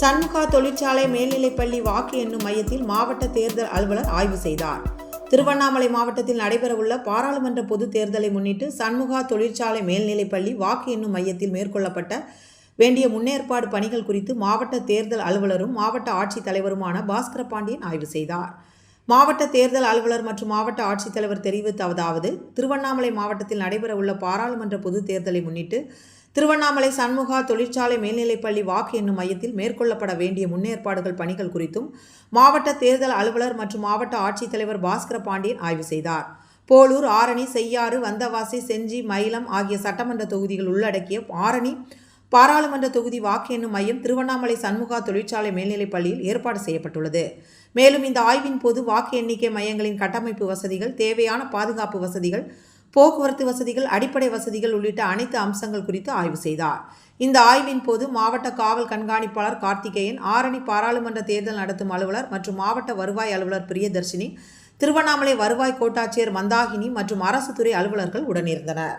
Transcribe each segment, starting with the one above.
சண்முகா தொழிற்சாலை மேல்நிலைப்பள்ளி வாக்கு எண்ணும் மையத்தில் மாவட்ட தேர்தல் அலுவலர் ஆய்வு செய்தார். திருவண்ணாமலை மாவட்டத்தில் நடைபெறவுள்ள பாராளுமன்ற பொதுத் தேர்தலை முன்னிட்டு சண்முகா தொழிற்சாலை மேல்நிலைப்பள்ளி வாக்கு எண்ணும் மையத்தில் மேற்கொள்ளப்பட்ட வேண்டிய முன்னேற்பாடு பணிகள் குறித்து மாவட்ட தேர்தல் அலுவலரும் மாவட்ட ஆட்சித்தலைவருமான பாஸ்கர பாண்டியன் ஆய்வு செய்தார். மாவட்ட தேர்தல் அலுவலர் மற்றும் மாவட்ட ஆட்சித்தலைவர் தெரிவித்ததாவது திருவண்ணாமலை மாவட்டத்தில் நடைபெறவுள்ள பாராளுமன்ற பொதுத் தேர்தலை முன்னிட்டு திருவண்ணாமலை சண்முகா தொழிற்சாலை மேல்நிலைப்பள்ளி வாக்கு என்னும் மையத்தில் மேற்கொள்ளப்பட வேண்டிய முன்னேற்பாடுகள் பணிகள் குறித்தும் மாவட்ட தேர்தல் அலுவலர் மற்றும் மாவட்ட ஆட்சித்தலைவர் பாஸ்கர பாண்டியன் ஆய்வு செய்தார். போலூர் ஆரணி செய்யாறு வந்தவாசி செஞ்சி மயிலம் ஆகிய சட்டமன்ற தொகுதிகள் உள்ளடக்கிய ஆரணி பாராளுமன்ற தொகுதி வாக்கு எண்ணும் மையம் திருவண்ணாமலை சண்முகா தொழிற்சாலை மேல்நிலைப் பள்ளியில் ஏற்பாடு செய்யப்பட்டுள்ளது. மேலும் இந்த ஆய்வின் போது வாக்கு எண்ணிக்கை மையங்களின் கட்டமைப்பு வசதிகள் தேவையான பாதுகாப்பு வசதிகள் போக்குவரத்து வசதிகள் அடிப்படை வசதிகள் உள்ளிட்ட அனைத்து அம்சங்கள் குறித்து ஆய்வு செய்தார். இந்த ஆய்வின் போது மாவட்ட காவல் கண்காணிப்பாளர் கார்த்திகேயன் ஆரணி பாராளுமன்ற தேர்தல் நடத்தும் அலுவலர் மற்றும் மாவட்ட வருவாய் அலுவலர் பிரியதர்ஷினி திருவண்ணாமலை வருவாய் கோட்டாட்சியர் மந்தாகினி மற்றும் அரசு துறை அலுவலர்கள் உடனிருந்தனர்.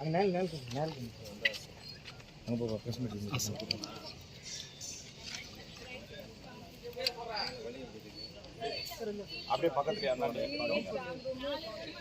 அங்கே நேரம் நேரம் நேரம் அங்கே போக ப்ரெஸ் மீட்டிங் அப்படியே பக்கத்துலயே